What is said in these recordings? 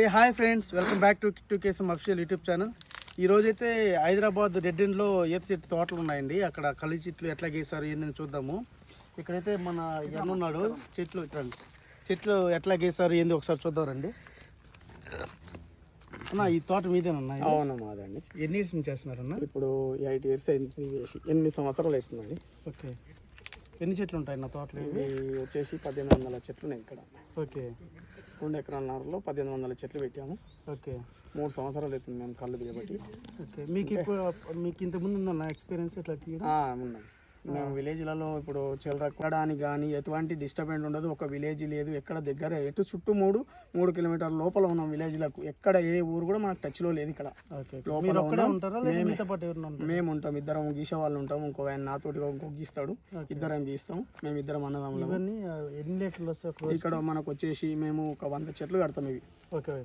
A hi friends welcome back to to కేసం official YouTube channel. ఈ రోజైతే Hyderabad red ఎండ్లో చెట్టు తోటలు ఉన్నాయండి. అక్కడ కలి చెట్లు ఎట్లా గీసారు ఏందని చూద్దాము. ఇక్కడైతే మన ఎన్న ఉన్నాడు చెట్లు ఇక్కడ చెట్లు ఎట్లా గీసారు ఏంది ఒకసారి చూద్దాం రండి. అన్న ఈ తోట మీదేనన్నా? అవును మాదండి. ఎన్ని ఇయర్స్ నుంచి చేస్తున్నారన్న? ఇప్పుడు ఎయిట్ ఇయర్స్ ఎనిమిది సంవత్సరాలు అవుతుందండి. ఓకే. ఎన్ని చెట్లు ఉంటాయి నా తోటలు ఇవి? వచ్చేసి పద్దెనిమిది వందల చెట్లు ఉన్నాయి ఇక్కడ. ఓకే. రెండు ఎకరాలన్నరలో పద్దెనిమిది వందల చెట్లు పెట్టాము. ఓకే. మూడు సంవత్సరాలు అవుతుంది మేము కళ్ళు దిగబట్టి. ఓకే. మీకు ఇప్పుడు మీకు ఇంతకుముందు ఉందన్న ఎక్స్పీరియన్స్ ఇట్లా తీయడం? ఆ, ఉన్నాం మేము విలేజ్లలో ఇప్పుడు చిల్లర కొనడానికి కానీ ఎటువంటి డిస్టర్బెన్స్ ఉండదు. ఒక విలేజ్ లేదు ఎక్కడ దగ్గర ఎటు చుట్టూ మూడు మూడు కిలోమీటర్ లోపల ఉన్నాం విలేజ్లకు. ఎక్కడ ఏ ఊరు కూడా మనకు టచ్లో లేదు ఇక్కడ. మేము ఉంటాం. ఇద్దరం గీసే వాళ్ళు ఉంటాం. ఇంకో ఆయన నాతోటి ఇంకో గీస్తాడు. ఇద్దరం గీస్తాం. మేము ఇద్దరం రోజు ఇక్కడ మనకు వచ్చేసి మేము ఒక వంద చెట్లు కడతాం ఇవి.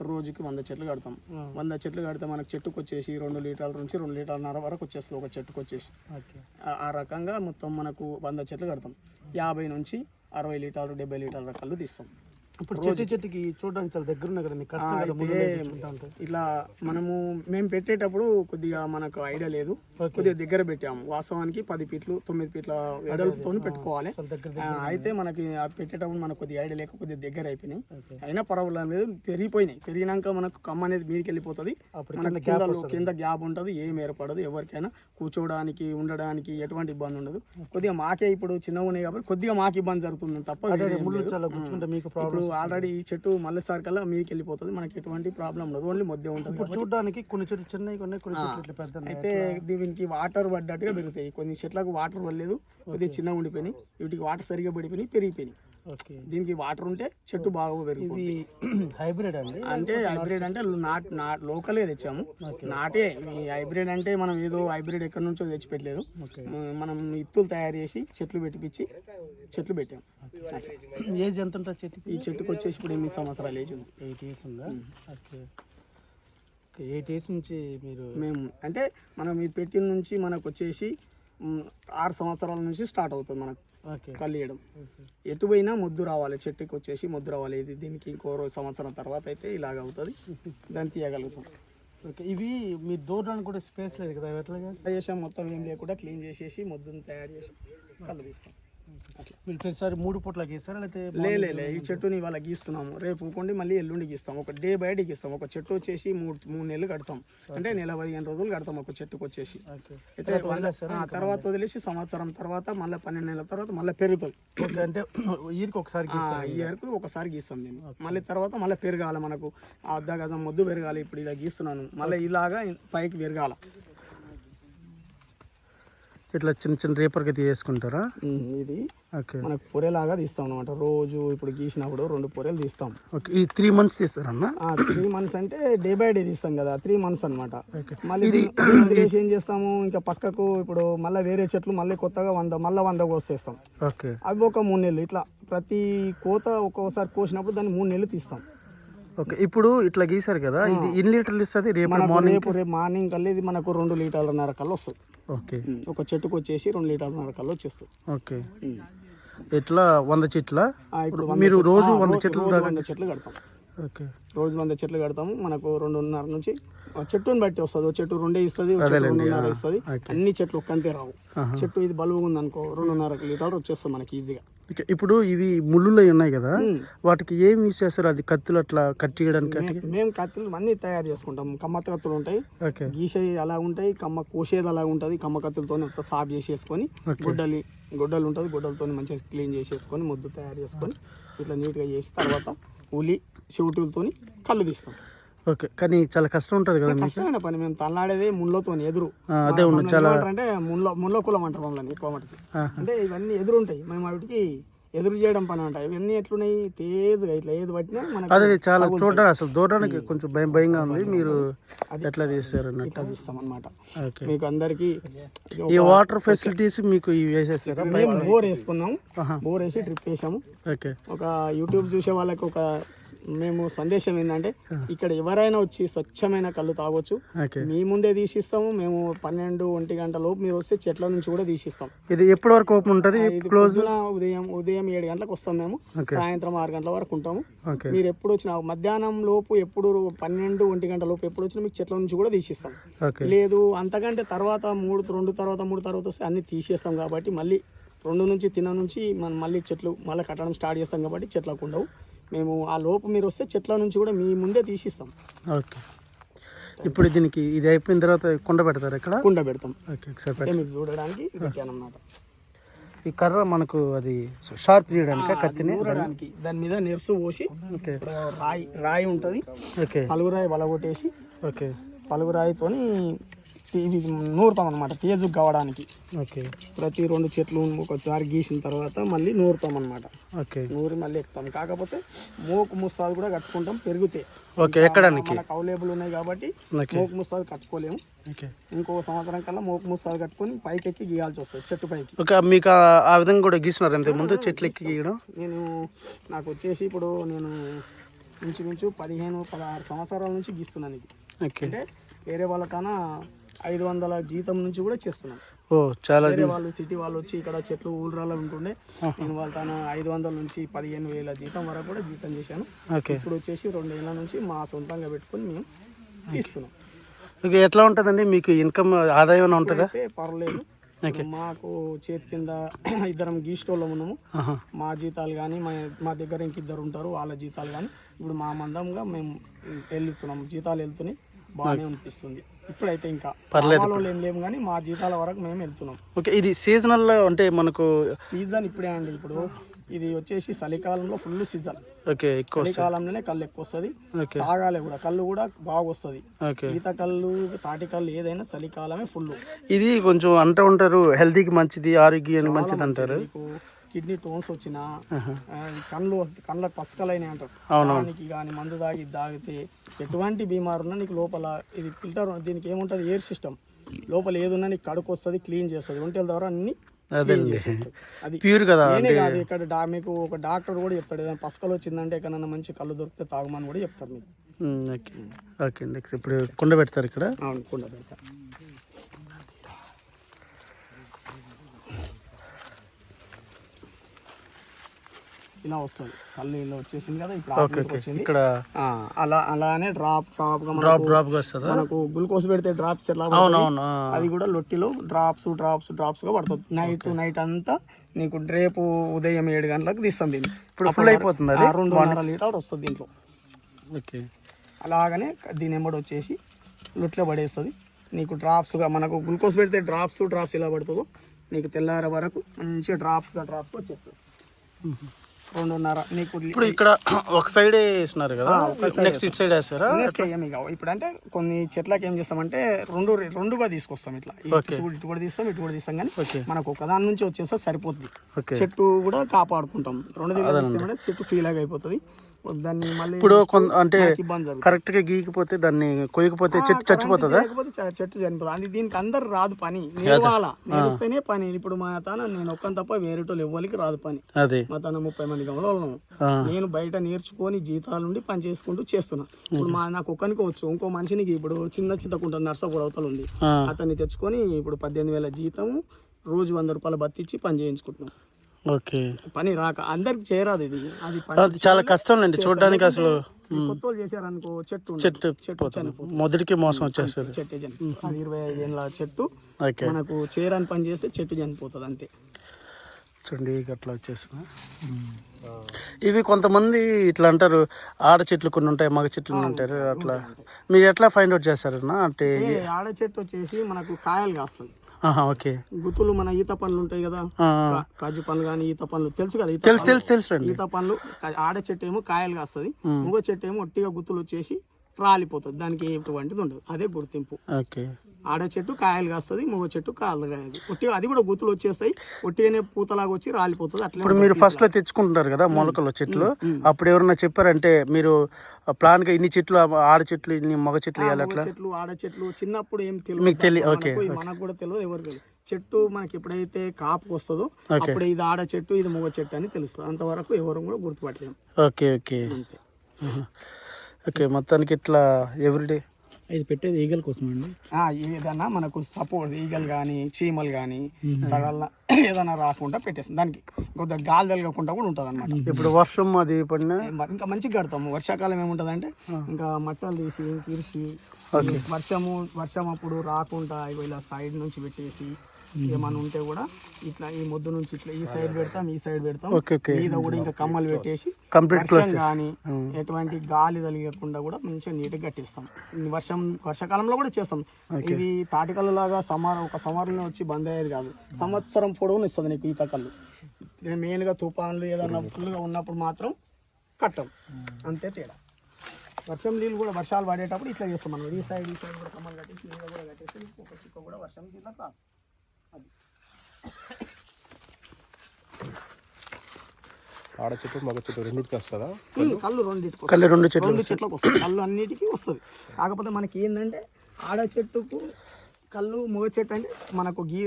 రోజుకి వంద చెట్లు కడతాం. వంద చెట్లు కడితే మనకు చెట్టుకు వచ్చేసి రెండు లీటర్ల నుంచి రెండు లీటర్లన్నర వరకు వచ్చేస్తుంది ఒక చెట్టుకు వచ్చేసి ఆ- రకంగా మొత్తం మనకు వంద చెట్లు కడతాం. యాభై నుంచి అరవై లీటర్లు డెబ్బై లీటర్ల కళ్ళు తీస్తాం. ఇప్పుడు చెట్టు చెట్టుకి చూడడానికి చాలా దగ్గర ఉన్నాయి కదా కష్టం కదా ముందు ఇట్లా మనము మేము పెట్టేటప్పుడు కొద్దిగా మనకు ఐడియా లేదు. కొద్దిగా దగ్గర పెట్టాము. వాస్తవానికి పది ఫీట్లు తొమ్మిది ఫీట్ల వెడల్పుతో పెట్టుకోవాలి. అయితే మనకి పెట్టేటప్పుడు మనకు కొద్దిగా ఐడియా లేక కొద్దిగా దగ్గర అయిపోయినాయి. అయినా పర్వాలేదు పెరిగిపోయినాయి. పెరిగినాక మనకు కమ్మ అనేది మీదకి వెళ్ళిపోతుంది. కింద గ్యాప్ ఉంటుంది ఏం ఏర్పడదు ఎవరికైనా. కూర్చోవడానికి ఉండడానికి ఎటువంటి ఇబ్బంది ఉండదు. కొద్దిగా మాకే ఇప్పుడు చిన్నగా ఉన్నాయి కాబట్టి కొద్దిగా మాకు ఇబ్బంది జరుగుతుంది తప్ప ఇప్పుడు ఆల్రెడీ ఈ చెట్టు మళ్ళీసారి కల్లా మీదకి వెళ్ళిపోతుంది మనకి ఎటువంటి ప్రాబ్లం ఉండదు. ఓన్లీ మధ్య ఉంటుంది ఇప్పుడు చూడడానికి కొన్ని చెట్లు చిన్నవి ఉన్నాయి కొన్ని చెట్లు పెద్ద. అయితే దీనికి వాటర్ పడ్డట్టుగా పెరుగుతాయి. కొన్ని చెట్లకు వాటర్ పడలేదు కొద్దిగా చిన్నగా ఉండిపోయినాయి. వీటికి వాటర్ సరిగా పడిపోయినాయి పెరిగిపోయినాయి. దీనికి వాటర్ ఉంటే చెట్టు బాగా పెరిగిపోతుంది ఇవి హైబ్రిడ్ అండి? అంటే హైబ్రిడ్ అంటే నాట్ నాట్ లోకలే తెచ్చాము. నాటే. ఈ హైబ్రిడ్ అంటే మనం ఏదో హైబ్రిడ్ ఎక్కడి నుంచో తెచ్చిపెట్టలేదు. ఓకే. మ- మనం ఇత్తులు తయారు చేసి చెట్లు పెట్టిపించి చెట్లు పెట్టాం అట్లా. ఏజ్ ఎంత ఉంటుంది చెట్టుకి? ఈ చెట్టుకు వచ్చేసి ఇప్పుడు ఎనిమిది సంవత్సరాలు ఏజ్ ఉంది. ఎయిట్ ఇయర్స్ ఉందా? ఓకే. ఎయిట్ ఇయర్స్ నుంచి మీరు మేము అంటే మనం ఇది పెట్టిన నుంచి మనకు వచ్చేసి ఆరు సంవత్సరాల నుంచి స్టార్ట్ అవుతుంది మనకు ఓకే. ఎటు పోయినా ముద్దు రావాలి చెట్టుకి వచ్చేసి ముద్దు రావాలి. ఇది దీనికి ఇంకో రోజు సంవత్సరం తర్వాత అయితే ఇలాగ అవుతుంది. దాన్ని తీయగలుగుతాం. ఓకే. ఇవి మీరు దూరడానికి కూడా స్పేస్ లేదు కదా? ఎట్లా చేస్తారు? ఎట్లా చేసాం మొత్తం ఏం లేకుండా క్లీన్ చేసేసి ముద్దును తయారు చేసి కళ్ళు తీస్తాం. మీరు ప్రతిసారి మూడు పూట్ల గీస్తారా? లేకపోతే లే లే, లే ఈ చెట్టుని ఇవాళ గీస్తున్నాము. రేపు కొండి మళ్ళీ ఎల్లుండి గీస్తాం. ఒక డే బై డే గీస్తాం. ఒక చెట్టు వచ్చేసి మూడు మూడు నెలలు కడతాం. అంటే నెల పదిహేను రోజులు కడతాం ఒక చెట్టుకు వచ్చేసి. అయితే తర్వాత వదిలేసి సంవత్సరం తర్వాత మళ్ళీ పన్నెండు నెలల తర్వాత మళ్ళీ పెరుగుతుంది అంటే ఇయర్కి ఒకసారి ఇయర్కు ఒకసారి గీస్తాం నేను మళ్ళీ తర్వాత మళ్ళీ పెరగాలి మనకు. అర్ధ గజం మొద్దు పెరగాలి ఇప్పుడు ఇలా గీస్తున్నాను. మళ్ళీ ఇలాగా పైకి పెరగాల. ఇట్లా చిన్న చిన్న రేపర్కి తీసేసుకుంటారా ఇది. మనకు పొరెలాగా తీస్తాం అనమాట రోజు ఇప్పుడు గీసినప్పుడు రెండు పొరెలు తీస్తాం. ఓకే ఈ త్రీ మంత్స్ తీస్తారన్న త్రీ మంత్స్ అంటే డే బై డే తీస్తాం కదా త్రీ మంత్స్ అనమాట. మళ్ళీ వదిలేసి ఏం చేస్తాము? ఇంకా పక్కకు ఇప్పుడు మళ్ళీ వేరే చెట్లు మళ్ళీ కొత్తగా వంద మళ్ళీ వంద కోసేస్తాం. ఓకే అవి ఒక మూడు నెలలు ఇట్లా ప్రతి కోత ఒక్కొక్కసారి కోసినప్పుడు దాన్ని మూడు నెలలు తీస్తాం. ఓకే ఇప్పుడు ఇట్లా గీసారు కదా ఇది ఎన్ని లీటర్లు ఇస్తుంది? రేపు రేపు రేపు మార్నింగ్ కల్లా ఇది మనకు రెండు లీటర్లన్నర కల్లా వస్తుంది. ఓకే. ఒక చెట్టుకు వచ్చేసి రెండు లీటర్లన్నర కల్లా వచ్చేస్తుంది ఓకే. ఎట్లా? వంద చెట్ల? మీరు రోజు వంద చెట్లు వంద చెట్లు కడతాం. ఓకే. రోజు వంద చెట్లు కడతాము. మనకు రెండున్నర నుంచి చెట్టుని బట్టి వస్తుంది. ఓ చెట్టు రెండే ఇస్తుంది రెండున్నర ఇస్తుంది. అన్ని చెట్లు ఒక్కంతే రావు. చెట్టు ఇది బలువు ఉంది అనుకో రెండున్నర లీటర్లు వచ్చేస్తుంది మనకి ఈజీగా. ఇప్పుడు ఇవి ముళ్ళులో ఉన్నాయి కదా వాటికి ఏం యూజ్ చేస్తారు? అది కత్తులు అట్లా కట్ చేయడానికి? మేము కత్తులు అన్ని తయారు చేసుకుంటాం. కమ్మత్త కత్తులు ఉంటాయి. గీసే అలా ఉంటాయి. కమ్మ కోసేది అలా ఉంటుంది. కమ్మ కత్తులతో అంతా సాఫ్ చేసేసుకొని గుడ్డలి గుడ్డలు ఉంటుంది. గుడ్డలతో మంచిగా క్లీన్ చేసేసుకొని ముద్దు తయారు చేసుకొని ఇట్లా నీట్గా చేసి తర్వాత ఉలి చెవిటులతో కళ్ళు తీస్తాం. ఓకే. కానీ చాలా కష్టం ఉంటుంది కదా కష్టమైన పని. మేము తల్లాడేదే ముళ్ళతో ఎదురు. అదే చాలా అంటే ముళ్ళ ముళ్ళ కులం అంటారు మమ్మల్ని ఎక్కువ మటుకు. అంటే ఇవన్నీ ఎదురు ఉంటాయి మేము వాటికి ఎదురు చేయడం పని ఉంటాయి ఇవన్నీ ఎట్లున్నాయి? తేజుగా ఇట్లా ఏది పట్టినా మనకు అదే చాలా చూడడానికి అసలు దూరడానికి కొంచెం భయం భయంగా ఉంది. మీరు ఎట్లా అన్నట్టు? ఇట్లా తీస్తాం అనమాట మీకు అందరికీ ఈ వాటర్ ఫెసిలిటీస్ మీకు ఇవి వేసేస్తారా? మేము బోర్ వేసుకున్నాం. బోర్ వేసి ట్రిప్ వేసాము. ఓకే. ఒక యూట్యూబ్ చూసే వాళ్ళకి ఒక మేము సందేశం ఏంటంటే ఇక్కడ ఎవరైనా వచ్చి స్వచ్ఛమైన కళ్ళు తాగొచ్చు. మీ ముందే తీసిస్తాము మేము పన్నెండు ఒంటి గంట లోపు మీరు వస్తే చెట్ల నుంచి కూడా తీసిస్తాం. ఇది ఎప్పటి వరకు ఓపెన్ ఉంటుంది? ఉదయం ఉదయం ఏడు గంటలకు వస్తాం మేము. సాయంత్రం ఆరు గంటల వరకు ఉంటాము. మీరు ఎప్పుడు వచ్చినా మధ్యాహ్నం లోపు ఎప్పుడు పన్నెండు ఒంటి గంట లోపు ఎప్పుడు వచ్చినా మీకు చెట్ల నుంచి కూడా తీసిస్తాం. లేదు అంతకంటే తర్వాత మూడు రెండు తర్వాత మూడు తర్వాత వస్తే అన్ని తీసేస్తాం కాబట్టి మళ్ళీ రెండు నుంచి తిన నుంచి మనం మళ్ళీ చెట్లు మళ్ళీ కట్టడం స్టార్ట్ చేస్తాం కాబట్టి చెట్లకు ఉండవు. మేము ఆ లోపు మీరు వస్తే చెట్ల నుంచి కూడా మీ ముందే తీసిస్తాం. ఓకే. ఇప్పుడు దీనికి ఇది అయిపోయిన తర్వాత కుండ పెడతారు ఇక్కడ? కుండ పెడతాం. ఓకే ఒకసారి మీకు చూడడానికి పెట్టానమాట పెట్ట- ఈ కర్ర మనకు అది షార్ప్ తీయడానికి కత్తిని దాని మీద నెర్సు పోసి ఓకే. రాయి రాయి ఉంటుంది. ఓకే. పలుగురాయి బలగొట్టేసి ఓకే. పలుగురాయితోని ఇది నూరుతాం అనమాట తేజు కావడానికి ఓకే. ప్రతి రెండు చెట్లు ఒకసారి గీసిన తర్వాత మళ్ళీ నూరుతాం అనమాట ఓకే. నూరి మళ్ళీ ఎక్కుతాం. కాకపోతే మోకు ముస్తాదు కూడా కట్టుకుంటాం పెరిగితే. ఓకే ఎక్కడానికి? అవైలబుల్ ఉన్నాయి కాబట్టి మోకు ముస్తాదు కట్టుకోలేము. ఓకే. ఇంకో సంవత్సరం కల్లా మోకు ముస్తాదు కట్టుకొని పైకి ఎక్కి గీయాల్సి వస్తుంది చెట్టు పైకి. ఓకే మీకు ఆ- విధంగా కూడా గీసినారు అంతే ముందు చెట్లు ఎక్కి గీయడం? నేను నాకు వచ్చేసి ఇప్పుడు నేను ఇంచుమించు పదిహేను పదహారు సంవత్సరాల నుంచి గీస్తున్నాను ఇది. ఓకే. అంటే వేరే వాళ్ళ తన ఐదు వందల జీతం నుంచి కూడా చేస్తున్నాను ఓ చాలా వేరే వాళ్ళు సిటీ వాళ్ళు వచ్చి ఇక్కడ చెట్లు ఊళ్ళలో ఉంటుండే. నేను వాళ్ళ తన ఐదు వందల నుంచి పదిహేను వేల జీతం వరకు కూడా జీతం చేశాను. ఇప్పుడు వచ్చేసి రెండు ఏళ్ళ నుంచి మా సొంతంగా పెట్టుకొని మేము తీస్తున్నాం. ఓకే ఎట్లా ఉంటుందండి? మీకు ఇన్కమ్ ఆదాయం ఉంటుందా? పర్లేదు. మాకు చేతి కింద ఇద్దరం గీస్టోల్లో ఉన్నాము. ఆహా. మా జీతాలు కానీ మా మా దగ్గర ఇంక ఇద్దరు ఉంటారు వాళ్ళ జీతాలు కానీ ఇప్పుడు మా మందంగా మేము వెళ్తున్నాం జీతాలు వెళ్తున్నాయి. బాగానే అనిపిస్తుంది. ఇప్పుడైతే ఇంకా పర్లేదు. ఏం లేము కానీ మా జీతాల వరకు మేము వెళ్తున్నాం. ఓకే ఇది సీజనల్ అంటే మనకు సీజన్ ఇప్పుడే అండి ఇప్పుడు. ఇది వచ్చేసి చలికాలంలో ఫుల్ సీజన్ ఓకే ఎక్కువ చలికాలంలోనే కళ్ళు ఎక్కువ వస్తుంది. తాగాలి కూడా కళ్ళు కూడా బాగా వస్తుంది. ఈత కళ్ళు తాటి కళ్ళు ఏదైనా చలికాలమే ఫుల్ ఇది కొంచెం అంటూ ఉంటారు హెల్తీకి మంచిది ఆరోగ్యానికి మంచిది అంటారు. కిడ్నీ టోన్స్ వచ్చినా కళ్ళు కళ్ళకు పసకలైన అంటారు. దానికి కానీ మందు తాగి తాగితే ఎటువంటి బీమారు ఉన్నా నీకు లోపల ఇది ఫిల్టర్ దీనికి ఏముంటుంది? Air system. లోపల ఏదున్నా నీకు కడుకు వస్తుంది క్లీన్ చేస్తుంది. ఒంటెల ద్వారా అన్ని. అది ప్యూర్ కదా కాదు ఇక్కడ డా మీకు ఒక డాక్టర్ కూడా చెప్తాడు. ఏదైనా పసకలు వచ్చిందంటే ఎక్కడన్నా మంచి కళ్ళు దొరికితే తాగమని కూడా చెప్తారు మీకు. ఓకే. ఓకే నెక్స్ట్ ఇప్పుడు కుండ పెడతారు ఇక్కడ. అవును కుండ పెడతా ఇలా వస్తుంది. కళ్ళు ఇలా వచ్చేసింది కదా ఇప్పుడు వచ్చింది. అలా అలానే డ్రాప్ డ్రాప్గా డ్రాప్ మనకు డ్రాప్గా వస్తుందా? మనకు గ్లూకోజ్ పెడితే డ్రాప్స్ ఆ. అది కూడా లొట్టిలో డ్రాప్స్ డ్రాప్స్ డ్రాప్స్గా పడుతుంది నైట్ నైట్ అంతా నీకు రేపు ఉదయం ఏడు గంటలకు తీస్తాం దీన్ని. ఇప్పుడు ఫుల్ అయిపోతుంది అది? రెండున్నర లీటర్ వస్తుంది దీంట్లో. ఓకే. అలాగనే దీని ఎంబడి వచ్చేసి లొట్లో పడేస్తుంది. నీకు డ్రాప్స్గా మనకు గ్లూకోజ్ పెడితే డ్రాప్స్ డ్రాప్స్ ఎలా పడుతుందో నీకు తెల్లారే వరకు మంచిగా డ్రాప్స్గా డ్రాప్స్ వచ్చేస్తుంది. రెండున్నర నీకు ఇప్పుడు ఇక్కడ ఒక సైడ్ వేసినారు కదా? నెక్స్ట్ ఇటు సైడ్ వేస్తారా? నెక్స్ట్ ఏమి కావు ఇప్పుడు అంటే కొన్ని చెట్లకి ఏం చేస్తామంటే రెండు రెండుగా తీసుకొస్తాం ఇట్లా. ఇటు కూడా- తీస్తాం ఇటు కూడా తీస్తాం కానీ మనకు ఒకదాని నుంచి వచ్చేస్తే సరిపోతుంది చెట్టు కూడా కాపాడుకుంటాం. రెండు తీస్తామంటే చెట్టు ఫీల్ అయిపోతుంది. దాన్ని మళ్ళీ ఇప్పుడు కొంత అంటే ఇబ్బంది జరుగుతుంది. కరెక్ట్గా గీకిపోతే దాన్ని కొయ్యకపోతే చెట్టు చచ్చిపోతుందా? లేకపోతే చ- చెట్టు చనిపోతుంది అది దీనికి అందరు రాదు పని. నేర్వాల? నేర్స్తేనే పని. ఇప్పుడు మా తన నేను ఒక్కని తప్ప వేరేటోళ్ళు ఎవ్వరికి రాదు పని. అదే. మా తన ముప్పై మంది గమలో ఆ. నేను బయట నేర్చుకొని జీతాల నుండి పని చేసుకుంటూ చేస్తున్నా. ఇప్పుడు మా నాకు ఒక్కనికి వచ్చు. ఇంకో మనిషినికి ఇప్పుడు చిన్న చింతకుంట నర్సాపూర్ అవతల ఉంది. ఆ. అతన్ని తెచ్చుకొని ఇప్పుడు పద్దెనిమిది వేల జీతము రోజు వంద రూపాయలు బతిచ్చి పని చేయించుకుంటున్నాం. ఓకే. పని రాక అందరికి చేరాదు ఇది. అది అది చాలా కష్టం అండి చూడడానికి అసలు. కొత్త వాళ్ళు చేశారనుకో చెట్టు. చెట్టు చెట్టు పోతుంది. చనిపోతుంది. మొదటికి మోసం వచ్చేస్తుంది. చెట్టు చనిపోతుంది అది ఇరవై ఐదేళ్ళ చెట్టు. ఓకే. మనకు చేరని పని చేస్తే చెట్టు చనిపోతుంది అంతే. చూడండి అట్లా వచ్చేసిన ఇవి కొంతమంది ఇట్లా అంటారు ఆడ చెట్లు కొన్ని ఉంటాయి మగ చెట్లు ఉంటారు అట్లా. మీరు ఎట్లా ఫైండ్ అవుట్ చేస్తారన్నా? అంటే ఆడ చెట్టు వచ్చేసి మనకు కాయలు కాస్తుంది ఓకే. గుత్తులు మన ఈత పండ్లు ఉంటాయి కదా. కాజు పండ్లు కానీ ఈత పండ్లు తెలుసు కదా ఈత తెలుసు తెలుసు తెలుసు ఈత పండ్లు ఆడ చెట్టు ఏమో కాయలు కాస్తుంది ఇంకో చెట్టు ఏమో ఒట్టిగా గుత్తులు వచ్చేసి రాలిపోతుంది. దానికి ఎటువంటిది ఉండదు. అదే గుర్తింపు. ఓకే. ఆడ చెట్టు కాయలు కాస్తుంది మగ చెట్టు కాయలు. కాయదు ఒట్టిగా అది కూడా గుత్తులు వచ్చేస్తాయి ఒట్టిగానే పూతలాగా వచ్చి రాలిపోతుంది అట్లా ఇప్పుడు మీరు ఫస్ట్లో తెచ్చుకుంటున్నారు కదా మొలకలు చెట్లు. అప్పుడు ఎవరన్నా చెప్పారంటే మీరు ప్లాన్గా ఇన్ని చెట్లు ఆడ చెట్లు ఇన్ని మగ చెట్లు వేయాలి అట్లా? చెట్లు ఆడ చెట్లు చిన్నప్పుడు ఏం తెలియదు. మీకు తెలియ ఓకే మనకు కూడా తెలియదు ఎవరు తెలియదు చెట్టు మనకి ఎప్పుడైతే కాపు వస్తుందో అప్పుడు ఇది ఆడ చెట్టు ఇది మగ చెట్టు అని తెలుస్తుంది. అంతవరకు ఎవరు కూడా గుర్తుపట్టలేము. Okay okay. ఓకే మొత్తానికి ఇట్లా ఎవ్రీడే ఇది పెట్టేది ఈగల కోసం అండి ఆ, ఏదన్నా మనకు సపోర్ట్ ఈగలు కానీ చీమలు కానీ సగల ఏదైనా రాకుండా పెట్టేస్తాం. దానికి కొద్దిగా గాలి తగలకుండా కూడా ఉంటుంది అనమాట ఇప్పుడు వర్షం అది పడినా? ఇంకా మంచిగా కడతాము. వర్షాకాలం ఏముంటుందంటే ఇంకా మట్టలు తీసి ఇరిసి వర్షము వర్షం అప్పుడు రాకుండా ఇగో ఇలా సైడ్ నుంచి పెట్టేసి ఏమన్నా ఉంటే కూడా ఇట్లా ఈ ముద్దు నుంచి ఇట్లా ఈ సైడ్ పెడతాం ఈ సైడ్ పెడతాం. మీద కూడా ఇంకా కమ్మలు పెట్టేసి కంప్లీట్ కానీ ఎటువంటి గాలి తగిలకుండా కూడా మంచిగా నీట్గా కట్టేస్తాం. వర్షం వర్షాకాలంలో కూడా చేస్తాం. ఇది తాటికల్లు లాగా సమార్ ఒక సమారంలో వచ్చి బంద్ అయ్యేది కాదు. సంవత్సరం పొడవును ఇస్తుంది నీకు ఈత కళ్ళు మెయిన్గా తుఫాన్లు ఏదన్నా ఫుల్గా ఉన్నప్పుడు మాత్రం కట్టం. అంతే తేడా. వర్షం నీళ్ళు కూడా వర్షాలు పడేటప్పుడు ఇట్లా చేస్తాం మనం. ఈ సైడ్ ఈ సైడ్ కూడా కమ్మలు కట్టేసి మీద కూడా కట్టేసి ఒక చుక్క కూడా వర్షం కింద రాదు. ఆడ చెట్టు మగ చెట్టు రెండింటికి వస్తుందా? కళ్ళు రెండింటికి కళ్ళు రెండు చెట్లు రెండు చెట్లకు వస్తుంది కళ్ళు అన్నిటికీ వస్తుంది. కాకపోతే మనకి ఏంటంటే ఆడ చెట్టుకు కళ్ళు మగ చెట్టు అంటే మనకు గీ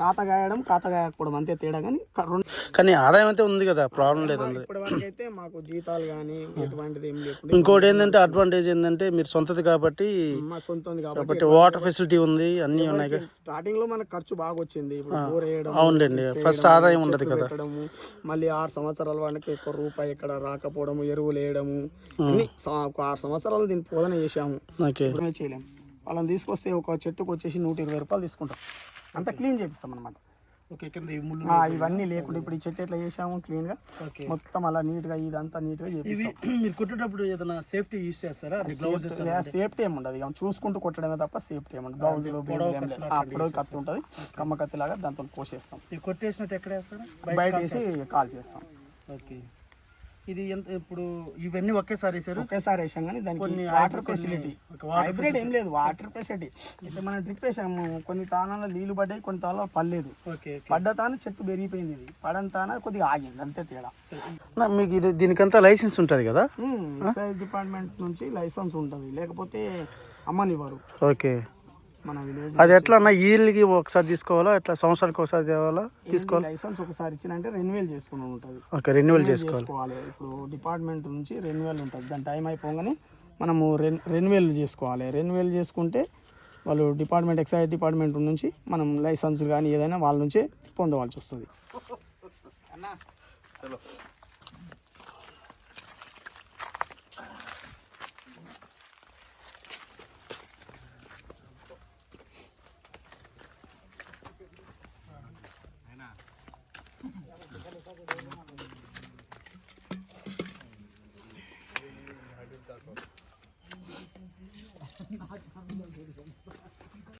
కాత గాయడం కాత గాయకపోవడం అంతే తేడా. కానీ కానీ ఆదాయం అయితే ఉంది కదా ప్రాబ్లం లేదు అయితే మాకు జీతాలు కానీ ఎటువంటిది ఏం లేకుండా ఇంకోటి ఏంటంటే అడ్వాంటేజ్ ఏంటంటే మీరు సొంతది కాబట్టి మా సొంత ఉంది కాబట్టి వాటర్ ఫెసిలిటీ ఉంది అన్నీ ఉన్నాయి స్టార్టింగ్లో మనకు ఖర్చు బాగా వచ్చింది. ఇప్పుడు బోర్ వేయడం అవునులేండి. ఫస్ట్ ఆదాయం ఉండదు కదా. మళ్ళీ ఆరు సంవత్సరాల వాడికి ఎక్కువ రూపాయి ఇక్కడ రాకపోవడము ఎరువులు వేయడము అన్ని ఒక ఆరు సంవత్సరాలు దీన్ని పోదన చేసాము చేయలేము వాళ్ళని తీసుకొస్తే ఒక చెట్టుకు వచ్చేసి నూట ఇరవై రూపాయలు తీసుకుంటాం. అంతా క్లీన్ చేపిస్తాం అనమాట ఇవన్నీ లేకుండా ఇప్పుడు ఈ చెట్టు ఎట్లా చేసాము క్లీన్గా మొత్తం అలా నీట్గా ఇదంతా నీట్గా మీరు కుట్టేటప్పుడు ఏదైనా సేఫ్టీ యూస్ చేస్తారా? సేఫ్టీ ఏమి ఉండదు. చూసుకుంటూ కొట్టడమే తప్ప సేఫ్టీ ఏమి లేదు అప్పుడు కత్తి ఉంటుంది. కమ్మ కత్తి లాగా దాంతో కోసేస్తాం కొట్టేసినట్టు ఎక్కడ వేస్తారా? బయట వేసి కాల్ చేస్తాం. ఓకే ఇది ఎంత ఇప్పుడు ఇవన్నీ ఒకేసారి వేసారు ఒకేసారి వేసాం కానీ దానికి కొన్ని వాటర్ ఫెసిలిటీ హైబ్రిడ్ ఏం లేదు వాటర్ ఫెసిలిటీ ఇప్పుడు మనం డ్రిప్ వేసాము కొన్ని తానాల్లో నీళ్ళు పడ్డాయి కొన్ని తానాల్లో పడలేదు. ఓకే పడ్డ తాన చెట్టు పెరిగిపోయింది ఇది. పడని తాన కొద్దిగా ఆగింది అంతే తేడా. మీకు ఇది దీనికంతా లైసెన్స్ ఉంటుంది కదా? ఎక్సైజ్ డిపార్ట్మెంట్ నుంచి లైసెన్స్ ఉంటుంది. లేకపోతే అమ్మనివ్వరు. ఓకే. మన విలేజ్ అది ఎట్లా అన్న ఈల్కి ఒకసారి తీసుకోవాలా? ఎట్లా సంవత్సరానికి ఒకసారి తేవాలా? తీసుకోవాలి? లైసెన్స్ ఒకసారి ఇచ్చినంటే రెన్యువల్ చేసుకుని ఉంటుంది. ఓకే రెన్యువల్ చేసుకోవాలి. చేసుకోవాలి. ఇప్పుడు డిపార్ట్మెంట్ నుంచి రెన్యువల్ ఉంటుంది. దాని టైం అయిపోగానే మనము రెన్ రెన్యువల్ చేసుకోవాలి. రెన్యువల్ చేసుకుంటే వాళ్ళు డిపార్ట్మెంట్ ఎక్సైజ్ డిపార్ట్మెంట్ నుంచి మనం లైసెన్స్ కానీ ఏదైనా వాళ్ళ నుంచే పొందవలసి వస్తుంది.